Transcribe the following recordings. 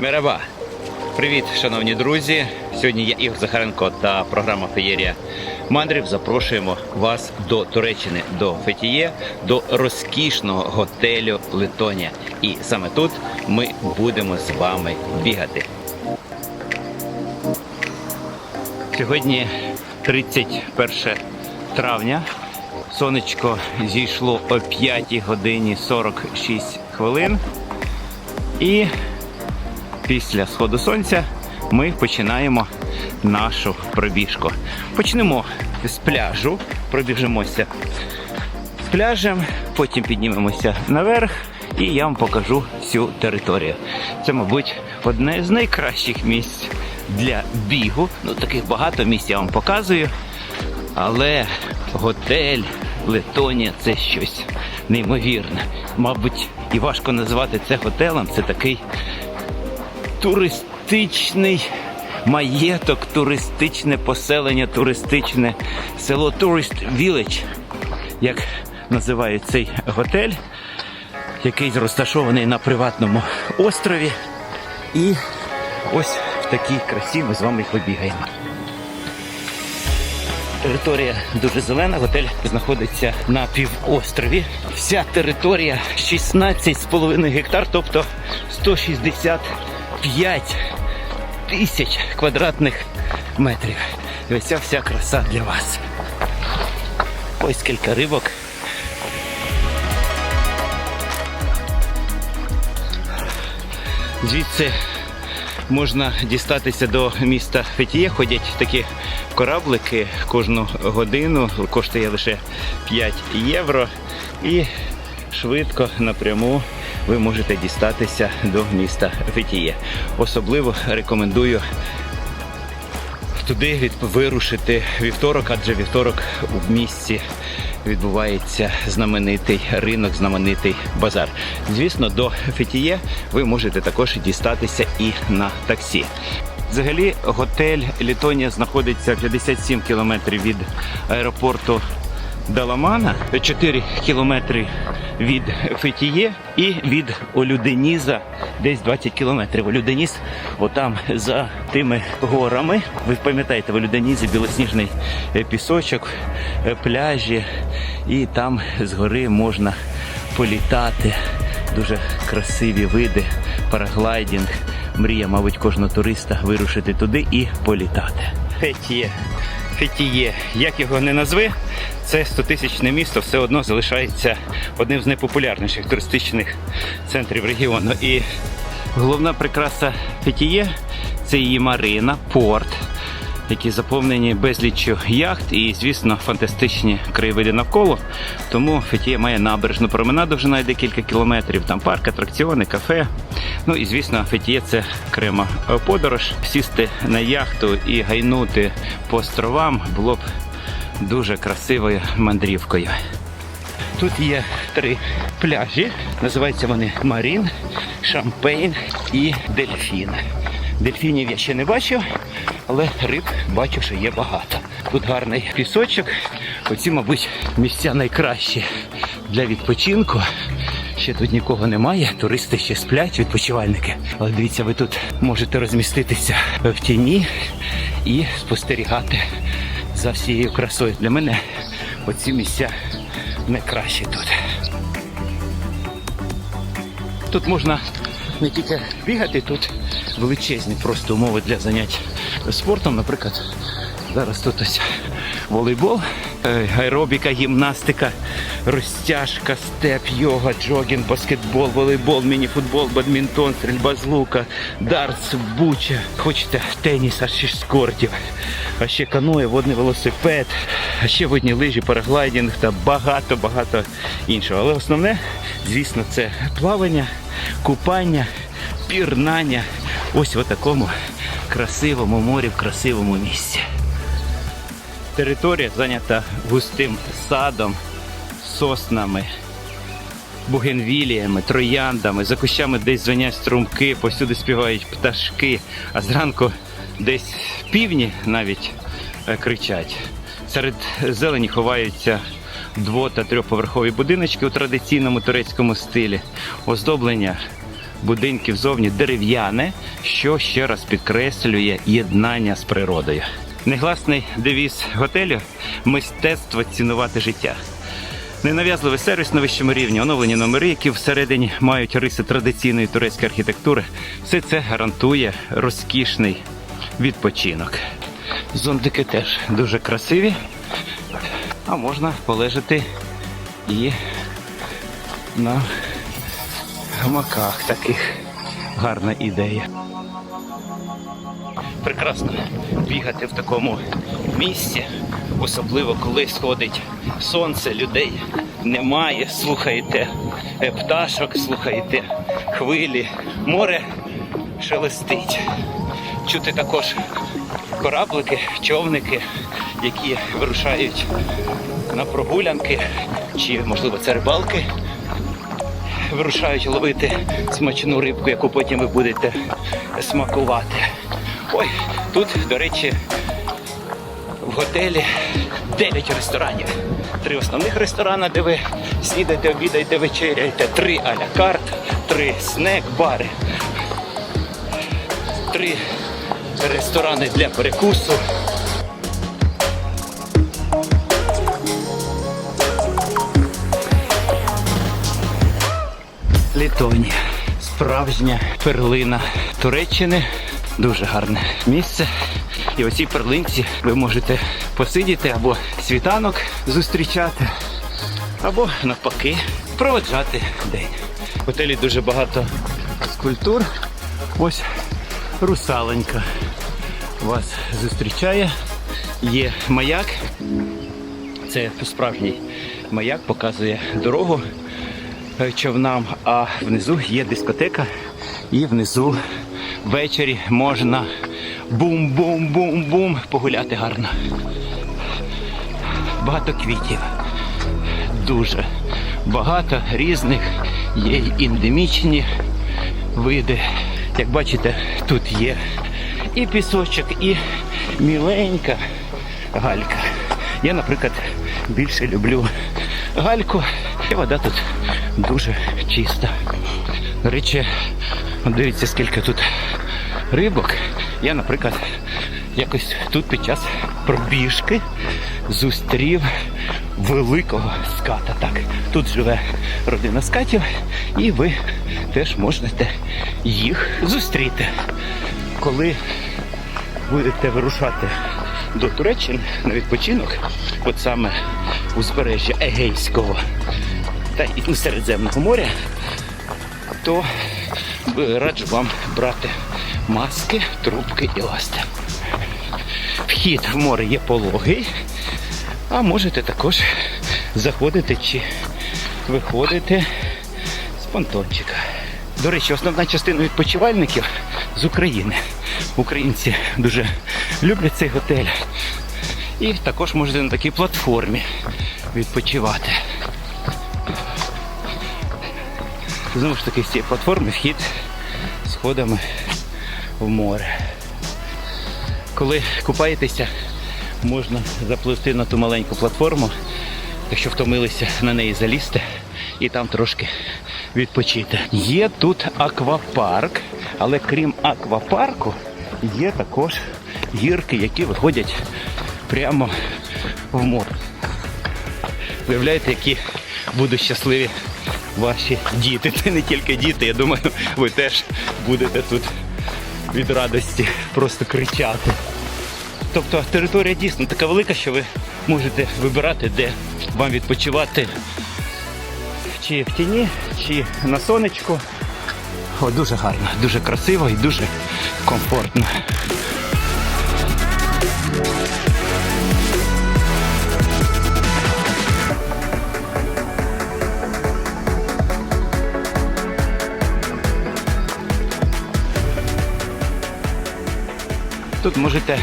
Мераба! Привіт, шановні друзі! Сьогодні я Ігор Захаренко та програма Феєрія Мандрів. Запрошуємо вас до Туреччини, до Фетіє, до розкішного готелю Летонія. І саме тут ми будемо з вами бігати. Сьогодні 31 травня. Сонечко зійшло о 5 годині 46 хвилин. І після сходу сонця ми починаємо нашу пробіжку. Почнемо з пляжу, пробіжимося з пляжем, потім піднімемося наверх і я вам покажу всю територію. Це, мабуть, одне з найкращих місць для бігу. Ну, таких багато місць я вам показую. Але готель Летонія це щось неймовірне. Мабуть, і важко назвати це готелем. Це такий туристичний маєток, туристичне поселення, туристичне село Tourist Village, як називають цей готель, який розташований на приватному острові. І ось в такій красі ми з вами побігаємо. Територія дуже зелена, готель знаходиться на півострові. Вся територія 16,5 гектар, тобто 165 тисяч квадратних метрів. І ось ця вся краса для вас. Ось кілька рибок. Звідси можна дістатися до міста Фетіє. Ходять такі кораблики кожну годину, коштує лише 5 євро. І швидко напряму ви можете дістатися до міста Фетіє. Особливо рекомендую туди від вирушити вівторок, адже вівторок у місті відбувається знаменитий ринок, знаменитий базар. Звісно, до Фетіє ви можете також дістатися і на таксі. Взагалі, готель Літонія знаходиться 57 кілометрів від аеропорту Даламана, 4 кілометри від Фетіє і від Олюденіза десь 20 кілометрів. Олюденіс, отам за тими горами. Ви пам'ятаєте, в Олюденізі білосніжний е, пісочок, е, пляжі, і там з гори можна політати. Дуже красиві види, параглайдінг. Мрія, мабуть, кожного туриста вирушити туди і політати. Фетіє. Фетіє, як його не назви, це 100-тисячне місто все одно залишається одним з найпопулярніших туристичних центрів регіону. І головна прикраса Фетіє це її марина, порт, які заповнені безліччю яхт і, звісно, фантастичні краєвиди навколо. Тому Фетіє має набережну променаду довжиною декілька кілометрів, там парк, атракціони, кафе. Ну і звісно, Фетіє це окрема подорож. Сісти на яхту і гайнути по островам було б дуже красивою мандрівкою. Тут є три пляжі. Називаються вони Марін, Шампейн і Дельфін. Дельфінів я ще не бачив, але риб бачу, що є багато. Тут гарний пісочок. Оці, мабуть, місця найкращі для відпочинку. Ще тут нікого немає, туристи ще сплять, відпочивальники. Але дивіться, ви тут можете розміститися в тіні і спостерігати за всією красою. Для мене оці місця найкращі тут. Тут можна не тільки бігати, тут величезні просто умови для занять спортом. Наприклад, зараз тут ось волейбол, е, аеробіка, гімнастика, розтяжка, степ, йога, джогінг, баскетбол, волейбол, мініфутбол, бадмінтон, стрільба з лука, дартс, буча. Хочете теніс, аж шість кортів, а ще каноє, водний велосипед, а ще водні лижі, параглайдинг та багато-багато іншого. Але основне, звісно, це плавання, купання, пірнання. Ось в такому красивому морі, в красивому місці. Територія зайнята густим садом, соснами, бугенвіліями, трояндами, за кущами десь звенять струмки, повсюди співають пташки, а зранку десь в півні навіть е, кричать. Серед зелені ховаються дво- та трьохповерхові будиночки у традиційному турецькому стилі, оздоблення будинків зовні дерев'яне, що ще раз підкреслює єднання з природою. Негласний девіз готелю мистецтво цінувати життя. Ненав'язливий сервіс на вищому рівні, оновлені номери, які всередині мають риси традиційної турецької архітектури. Все це гарантує розкішний відпочинок. Зондики теж дуже красиві, а можна полежати і на гамаках таких. Гарна ідея. Прекрасно бігати в такому місці, особливо коли сходить сонце, людей немає. Слухаєте пташок, слухаєте хвилі, море шелестить. Чути також кораблики, човники, які вирушають на прогулянки, чи, можливо, це рибалки вирушають ловити смачну рибку, яку потім ви будете смакувати. Ой, тут, до речі, в готелі 9 ресторанів. Три основних ресторани, де ви снідаєте, обідаєте, вечеряєте, три а-ля карт, три снек-бари, три ресторани для перекусу. Літонія. Справжня перлина Туреччини. Дуже гарне місце. І у цій перлинці ви можете посидіти або світанок зустрічати, або навпаки проведжати день. В готелі дуже багато скульптур. Ось русаленька вас зустрічає. Є маяк. Це справжній маяк, показує дорогу човнам, а внизу є дискотека, і внизу ввечері можна бум-бум-бум-бум погуляти гарно. Багато квітів. Дуже багато різних, є й ендемічні види. Як бачите, тут є і пісочок, і міленька галька. Я, наприклад, більше люблю гальку, і вода тут дуже чиста. До речі, дивіться, скільки тут рибок. Я, наприклад, якось тут під час пробіжки зустрів великого ската. Так, тут живе родина скатів, і ви теж можете їх зустріти. Коли будете вирушати до Туреччини на відпочинок, от саме узбережжя Егейського та і Середземного моря, то е, раджу вам брати маски, трубки і ласти. Вхід в море є пологий, а можете також заходити чи виходити з понтончика. До речі, основна частина відпочивальників з України. Українці дуже люблять цей готель. І також можете на такій платформі відпочивати. Знову ж таки, з цієї платформи вхід сходами в море. Коли купаєтеся, можна заплисти на ту маленьку платформу, якщо втомилися на неї залізти і там трошки відпочити. Є тут аквапарк, але крім аквапарку, є також гірки, які виходять прямо в море. Уявляєте, які будуть щасливі ваші діти. Це не тільки діти, я думаю, ви теж будете тут від радості просто кричати. Тобто територія дійсно така велика, що ви можете вибирати, де вам відпочивати. Чи в тіні, чи на сонечку. О, дуже гарно, дуже красиво і дуже комфортно. Тут можете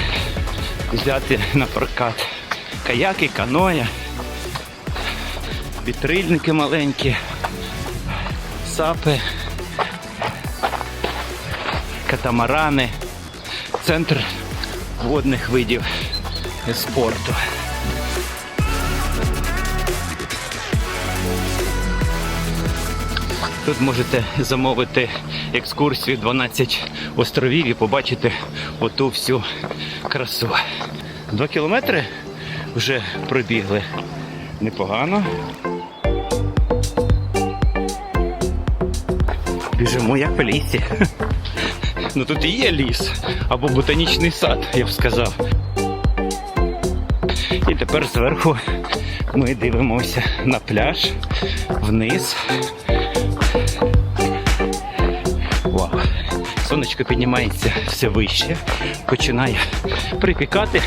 взяти на прокат каяки, каноя, вітрильники маленькі, сапи, катамарани, центр водних видів спорту. Тут можете замовити екскурсію 12 островів і побачити оту всю красу. Два кілометри вже пробігли. Непогано. Біжимо як по лісі. Ну тут і є ліс або ботанічний сад, я б сказав. І тепер зверху ми дивимося на пляж вниз. Сонечко піднімається все вище, починає припікати,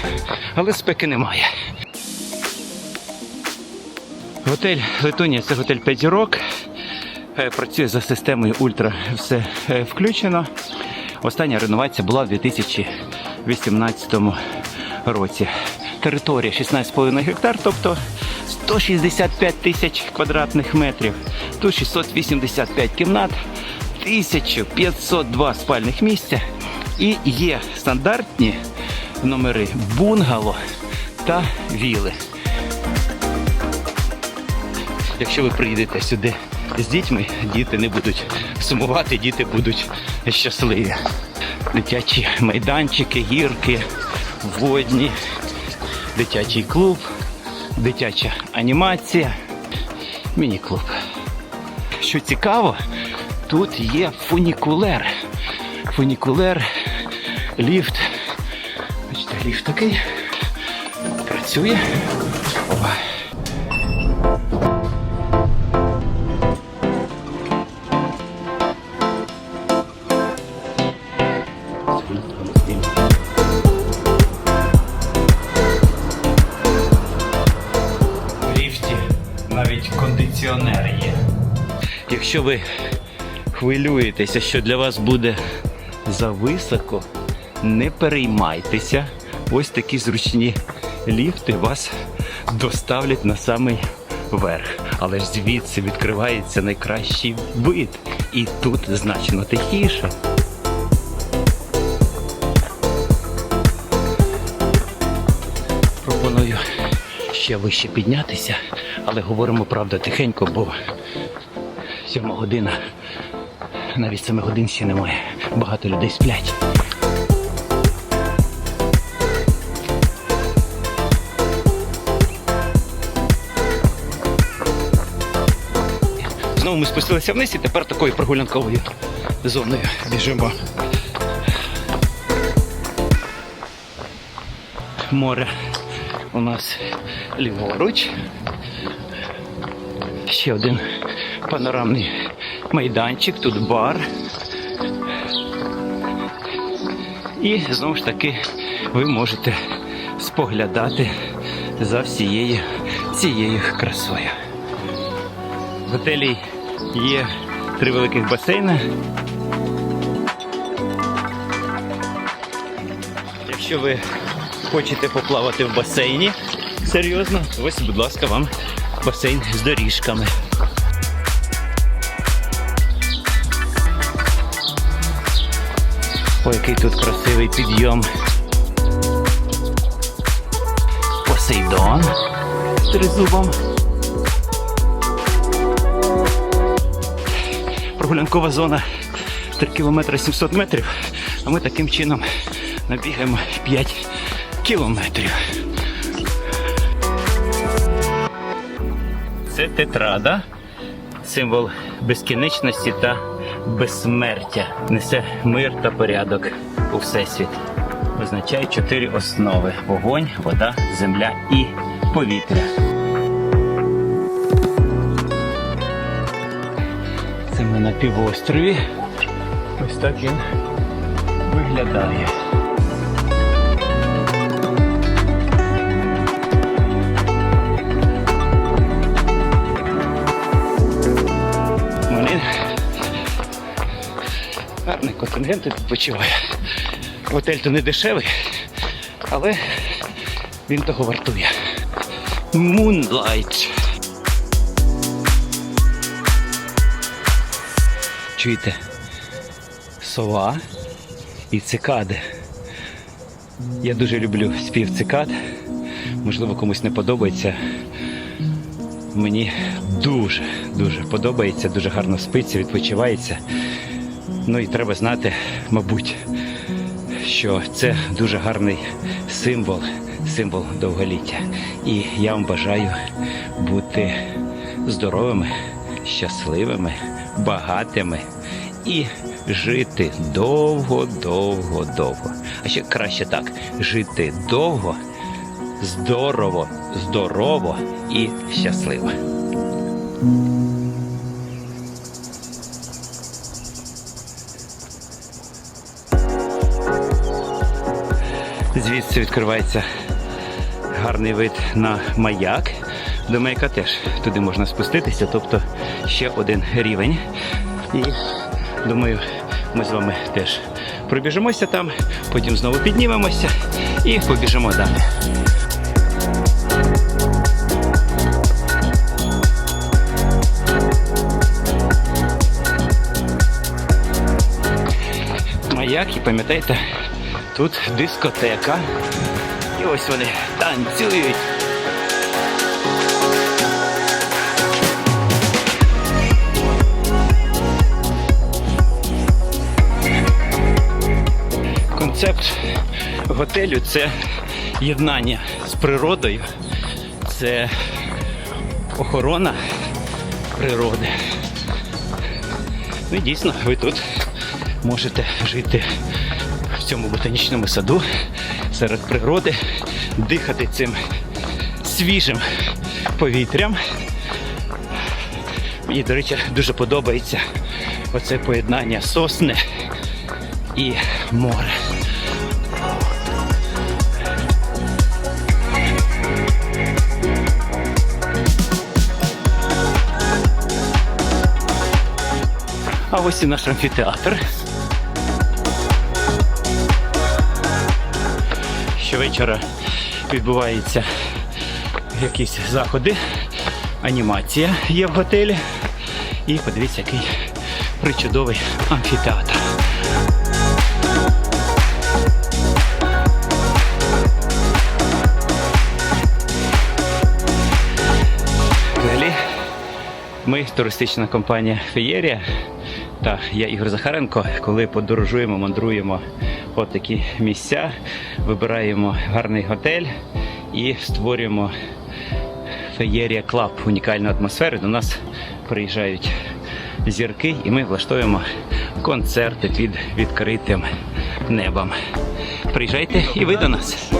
але спеки немає. Готель Летонія це готель 5 зірок. Е, Працює за системою Ультра, все е, включено. Остання реновація була в 2018 році. Територія 16,5 гектар, тобто 165 тисяч квадратних метрів. Тут 685 кімнат, 1502 спальних місця. І є стандартні номери бунгало та віли. Якщо ви приїдете сюди з дітьми, діти не будуть сумувати, діти будуть щасливі. Дитячі майданчики, гірки, водні, дитячий клуб, дитяча анімація, міні-клуб. Що цікаво, тут є фунікулер. Фунікулер, ліфт. Бачите, ліфт такий. Працює. Опа. В ліфті навіть кондиціонер є. Якщо ви хвилюєтеся, що для вас буде зависоко, не переймайтеся. Ось такі зручні ліфти вас доставлять на самий верх. Але ж звідси відкривається найкращий вид. І тут значно тихіше. Пропоную ще вище піднятися, але говоримо правда тихенько, бо сьома година, навіть семи годин ще немає. Багато людей сплять. Знову ми спустилися вниз і тепер такою прогулянковою зоною біжимо. Море у нас ліворуч. Ще один панорамний майданчик, тут бар. І знову ж таки ви можете споглядати за всією цією красою. В готелі є три великих басейни. Якщо ви хочете поплавати в басейні, серйозно, ось, будь ласка, вам басейн з доріжками. Ой, який тут красивий підйом. Посейдон з тризубом. Прогулянкова зона 3 км 700 метрів, а ми таким чином набігаємо 5 кілометрів. Це тетрада, символ безкінечності та безсмертя. Несе мир та порядок у всесвіт. Означає чотири основи: вогонь, вода, земля і повітря. Це ми на півострові. Ось так він виглядає. Гарний контингент відпочиває. Готель то не дешевий, але він того вартує. Moonlight. Чуєте? Сова і цикади. Я дуже люблю спів цикад. Можливо, комусь не подобається. Мені дуже дуже подобається, дуже гарно спиться, відпочивається. Ну і треба знати, мабуть, що це дуже гарний символ, символ довголіття. І я вам бажаю бути здоровими, щасливими, багатими і жити довго, довго, довго. А ще краще так жити довго, здорово, здорово і щасливо. Звідси відкривається гарний вид на маяк. До маяка теж туди можна спуститися, тобто ще один рівень. І думаю, ми з вами теж пробіжимося там, потім знову піднімемося і побіжимо далі. Маяк, і пам'ятаєте, тут дискотека. І ось вони танцюють. Концепт готелю це єднання з природою, це охорона природи. Ну і дійсно, ви тут можете жити ботанічному саду серед природи, дихати цим свіжим повітрям. Мені, до речі, дуже подобається оце поєднання сосни і море. А ось і наш амфітеатр. Щовечора відбуваються якісь заходи, анімація є в готелі. І подивіться, який причудовий амфітеатр. Взагалі, ми туристична компанія Феєрія та я Ігор Захаренко. Коли подорожуємо, мандруємо от такі місця, вибираємо гарний готель і створюємо Феєрія Клаб, унікальну атмосферу. До нас приїжджають зірки, і ми влаштуємо концерти під відкритим небом. Приїжджайте і ви до нас.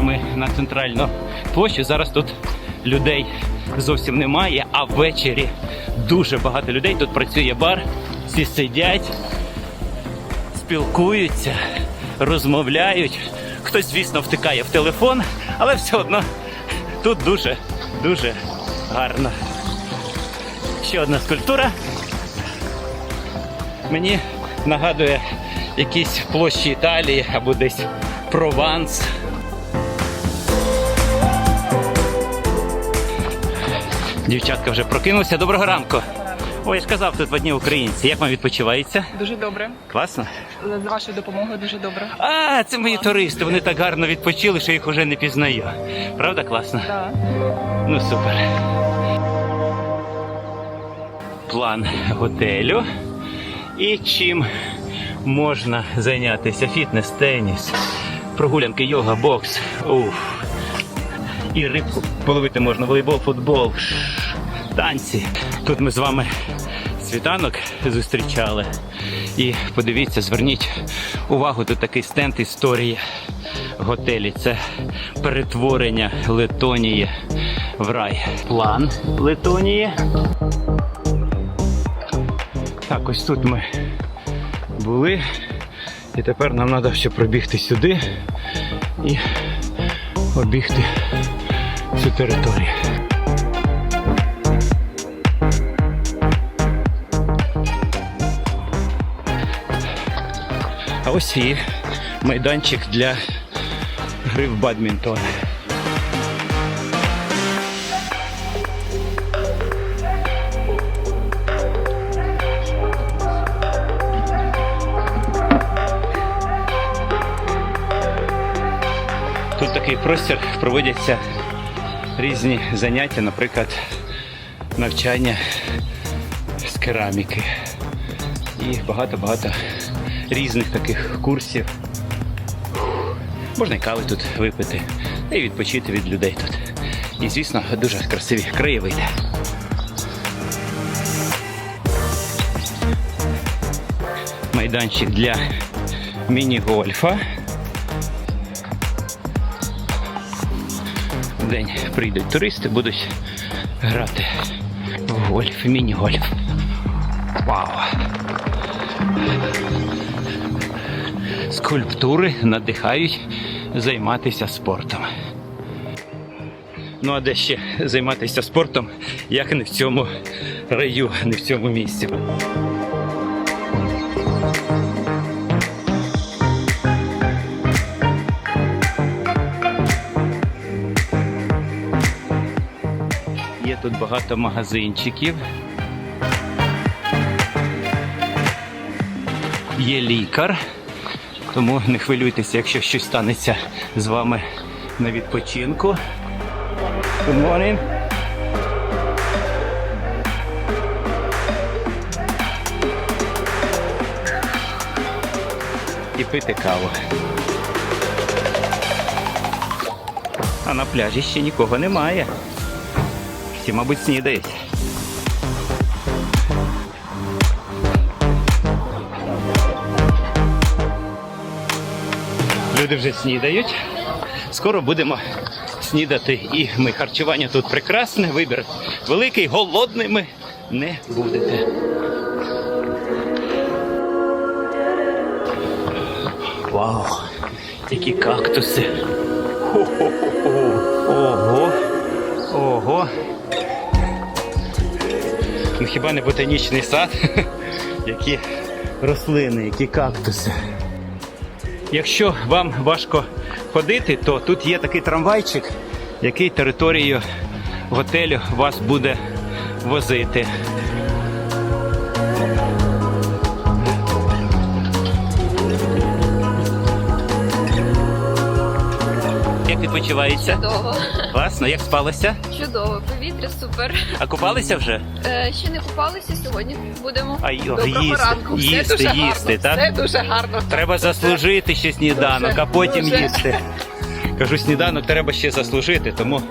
Ми на центральну площу. Зараз тут людей зовсім немає, а ввечері дуже багато людей. Тут працює бар, всі сидять, спілкуються, розмовляють. Хтось, звісно, втикає в телефон, але все одно тут дуже, дуже гарно. Ще одна скульптура. Мені нагадує якісь площі Італії або десь Прованс. Дівчатка вже прокинулися. Доброго ранку. Ой, я ж казав, тут в одні українці. Як вам відпочивається? Дуже добре. Класно? З вашою допомогою дуже добре. А, це мої туристи. Вони так гарно відпочили, що їх уже не пізнаю. Правда, класно? Так. Ну супер. План готелю. І чим можна зайнятися? Фітнес, теніс, прогулянки, йога, бокс. Уф. І рибку половити можна, волейбол, футбол, танці. Тут ми з вами світанок зустрічали. І подивіться, зверніть увагу, тут такий стенд історії готелі. Це перетворення Летонії в рай. План Летонії. Так, ось тут ми були. І тепер нам треба ще пробігти сюди і обігти цю територію. А ось і майданчик для гри в бадмінтон. Тут такий простір проводяться різні заняття, наприклад, навчання з кераміки. І багато-багато різних таких курсів. Можна і кави тут випити, й відпочити від людей тут. І, звісно, дуже красиві краєвиди. Майданчик для міні-гольфа. День прийдуть туристи, будуть грати в гольф, міні-гольф. Вау! Скульптури надихають займатися спортом. Ну а де ще займатися спортом, як не в цьому раю, не в цьому місці. Тут багато магазинчиків. Є лікар, тому не хвилюйтеся, якщо щось станеться з вами на відпочинку. Good morning. І пити каву. А на пляжі ще нікого немає. Всі, мабуть, снідають. Люди вже снідають. Скоро будемо снідати і ми. Харчування тут прекрасне, вибір великий, голодними не будете. Вау! Які кактуси! Хо-хо-хо-хо! Ого! Ого! Ну, хіба не ботанічний сад? Які рослини, які кактуси. Якщо вам важко ходити, то тут є такий трамвайчик, який територією готелю вас буде возити. Як відпочивається? Чудово, Класно, як спалося? чудово, повітря супер. А купалися вже? Е, ще не купалися сьогодні. Будемо. А Доброго їсти, ранку. Все їсти, дуже їсти, гарно. так? Все дуже гарно. Треба заслужити ще сніданок, Дуже, а потім дуже. їсти. Кажу, сніданок треба ще заслужити, тому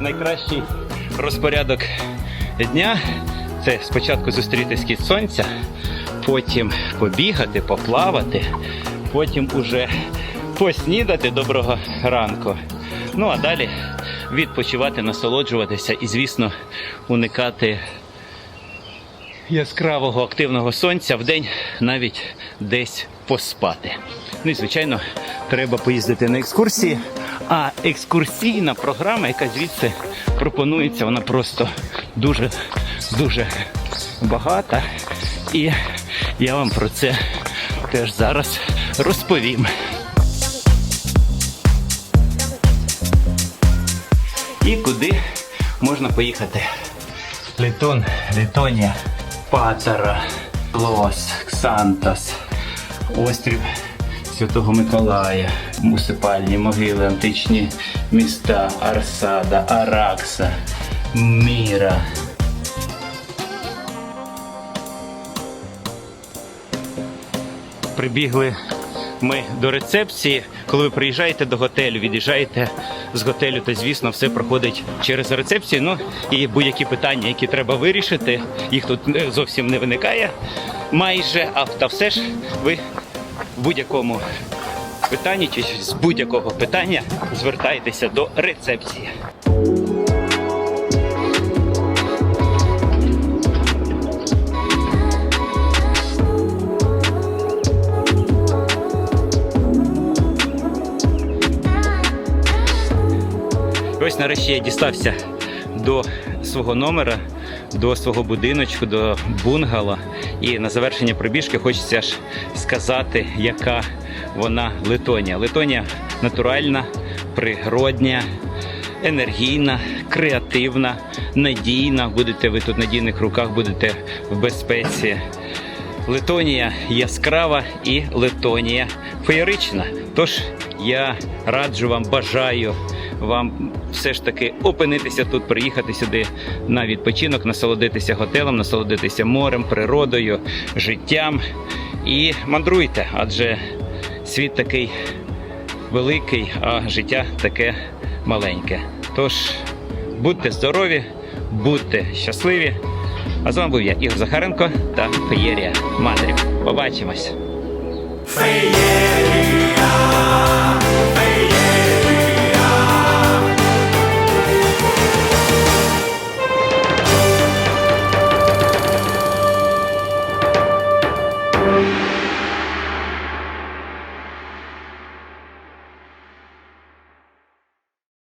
найкращий розпорядок дня це спочатку зустріти схід сонця, потім побігати, поплавати, потім уже поснідати доброго ранку. Ну а далі відпочивати, насолоджуватися і, звісно, уникати яскравого активного сонця в день навіть десь поспати. Ну і звичайно, треба поїздити на екскурсії. А екскурсійна програма, яка звідси пропонується, вона просто дуже дуже багата. І я вам про це теж зараз розповім. І куди можна поїхати? Летон, Летонія, Патера, Лос, Ксантос, острів Святого Миколая, муниципальні могили, античні міста, Арсада, Аракса, Міра. Прибігли ми до рецепції. Коли ви приїжджаєте до готелю, від'їжджаєте з готелю, то звісно все проходить через рецепцію. Ну і будь-які питання, які треба вирішити, їх тут е, зовсім не виникає майже. авто все ж ви в будь-якому питанні чи з будь-якого питання звертаєтеся до рецепції. Ось нарешті я дістався до свого номера, до свого будиночку, до бунгало. І на завершення пробіжки хочеться ж сказати, яка вона Летонія. Летонія натуральна, природня, енергійна, креативна, надійна. Будете ви тут надійних руках, будете в безпеці. Летонія яскрава і Летонія феєрична. Тож я раджу вам, бажаю вам все ж таки опинитися тут, приїхати сюди на відпочинок, насолодитися готелем, насолодитися морем, природою, життям і мандруйте, адже світ такий великий, а життя таке маленьке. Тож будьте здорові, будьте щасливі. А з вами був я, Ігор Захаренко та Феєрія Мандрів. Побачимось! Feyeria